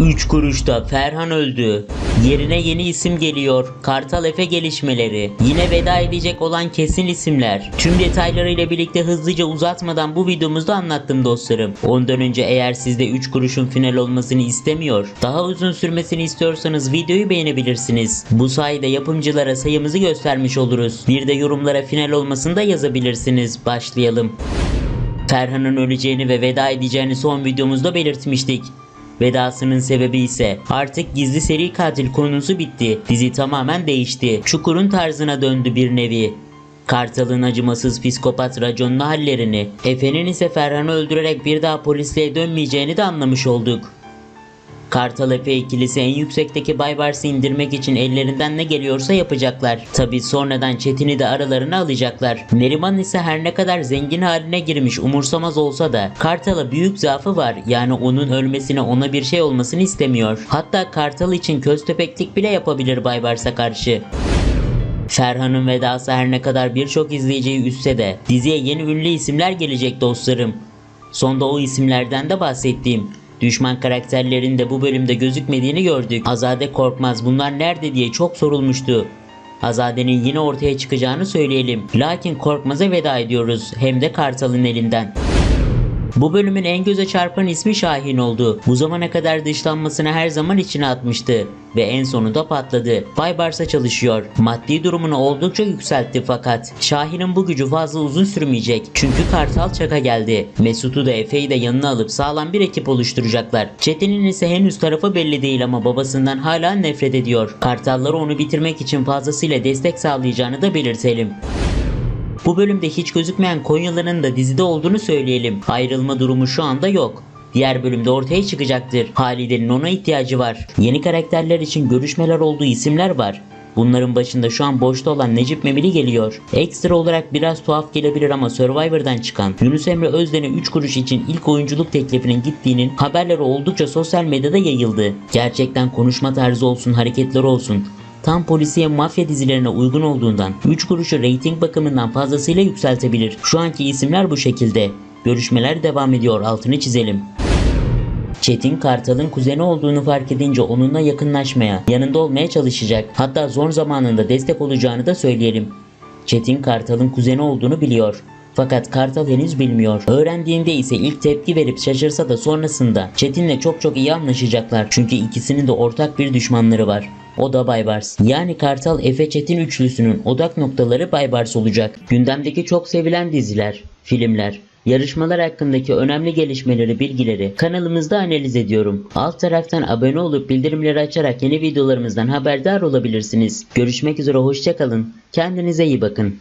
3 kuruşta Ferhan öldü. Yerine yeni isim geliyor. Kartal Efe gelişmeleri. Yine veda edecek olan kesin isimler. Tüm detaylarıyla birlikte hızlıca uzatmadan bu videomuzda anlattım dostlarım. Ondan önce eğer siz de 3 kuruşun final olmasını istemiyor, daha uzun sürmesini istiyorsanız videoyu beğenebilirsiniz. Bu sayede yapımcılara sayımızı göstermiş oluruz. Bir de yorumlara final olmasını da yazabilirsiniz. Başlayalım. Ferhan'ın öleceğini ve veda edeceğini son videomuzda belirtmiştik. Vedasının sebebi ise artık gizli seri katil konusu bitti. Dizi tamamen değişti. Çukur'un tarzına döndü bir nevi. Kartal'ın acımasız psikopat raconlu hallerini, Efe'nin ise Ferhan'ı öldürerek bir daha polisliğe dönmeyeceğini de anlamış olduk. Kartal Efe ikilisi en yüksekteki Baybars'ı indirmek için ellerinden ne geliyorsa yapacaklar. Tabi sonradan Çetin'i de aralarına alacaklar. Neriman ise her ne kadar zengin haline girmiş umursamaz olsa da Kartal'a büyük zaafı var. Yani onun ölmesine ona bir şey olmasını istemiyor. Hatta Kartal için köstebeklik bile yapabilir Baybars'a karşı. Ferhan'ın vedası her ne kadar birçok izleyiciyi üstse de diziye yeni ünlü isimler gelecek dostlarım. Sonda o isimlerden de bahsettiğim düşman karakterlerin de bu bölümde gözükmediğini gördük. Azade Korkmaz bunlar nerede diye çok sorulmuştu. Azade'nin yine ortaya çıkacağını söyleyelim. Lakin Korkmaz'a veda ediyoruz hem de Kartal'ın elinden. Bu bölümün en göze çarpan ismi Şahin oldu. Bu zamana kadar dışlanmasını her zaman içine atmıştı ve en sonunda patladı. Baybars'a çalışıyor. Maddi durumunu oldukça yükseltti fakat Şahin'in bu gücü fazla uzun sürmeyecek. Çünkü Kartal çaka geldi. Mesut'u da Efe'yi de yanına alıp sağlam bir ekip oluşturacaklar. Çetin'in ise henüz tarafı belli değil ama babasından hala nefret ediyor. Kartalları onu bitirmek için fazlasıyla destek sağlayacağını da belirtelim. Bu bölümde hiç gözükmeyen Konyalı'nın da dizide olduğunu söyleyelim. Ayrılma durumu şu anda yok. Diğer bölümde ortaya çıkacaktır. Halide'nin ona ihtiyacı var. Yeni karakterler için görüşmeler olduğu isimler var. Bunların başında şu an boşta olan Necip Memili geliyor. Ekstra olarak biraz tuhaf gelebilir ama Survivor'dan çıkan Yunus Emre Özden'e 3 kuruş için ilk oyunculuk teklifinin gittiğinin haberleri oldukça sosyal medyada yayıldı. Gerçekten konuşma tarzı olsun, hareketleri olsun tam polisiye mafya dizilerine uygun olduğundan 3 kuruşu reyting bakımından fazlasıyla yükseltebilir. Şu anki isimler bu şekilde. Görüşmeler devam ediyor altını çizelim. Çetin Kartal'ın kuzeni olduğunu fark edince onunla yakınlaşmaya, yanında olmaya çalışacak. Hatta zor zamanında destek olacağını da söyleyelim. Çetin Kartal'ın kuzeni olduğunu biliyor. Fakat Kartal henüz bilmiyor. Öğrendiğinde ise ilk tepki verip şaşırsa da sonrasında Çetin'le çok çok iyi anlaşacaklar. Çünkü ikisinin de ortak bir düşmanları var. O da Baybars. Yani Kartal Efe Çetin üçlüsünün odak noktaları Baybars olacak. Gündemdeki çok sevilen diziler, filmler, Yarışmalar hakkındaki önemli gelişmeleri, bilgileri kanalımızda analiz ediyorum. Alt taraftan abone olup bildirimleri açarak yeni videolarımızdan haberdar olabilirsiniz. Görüşmek üzere hoşçakalın. Kendinize iyi bakın.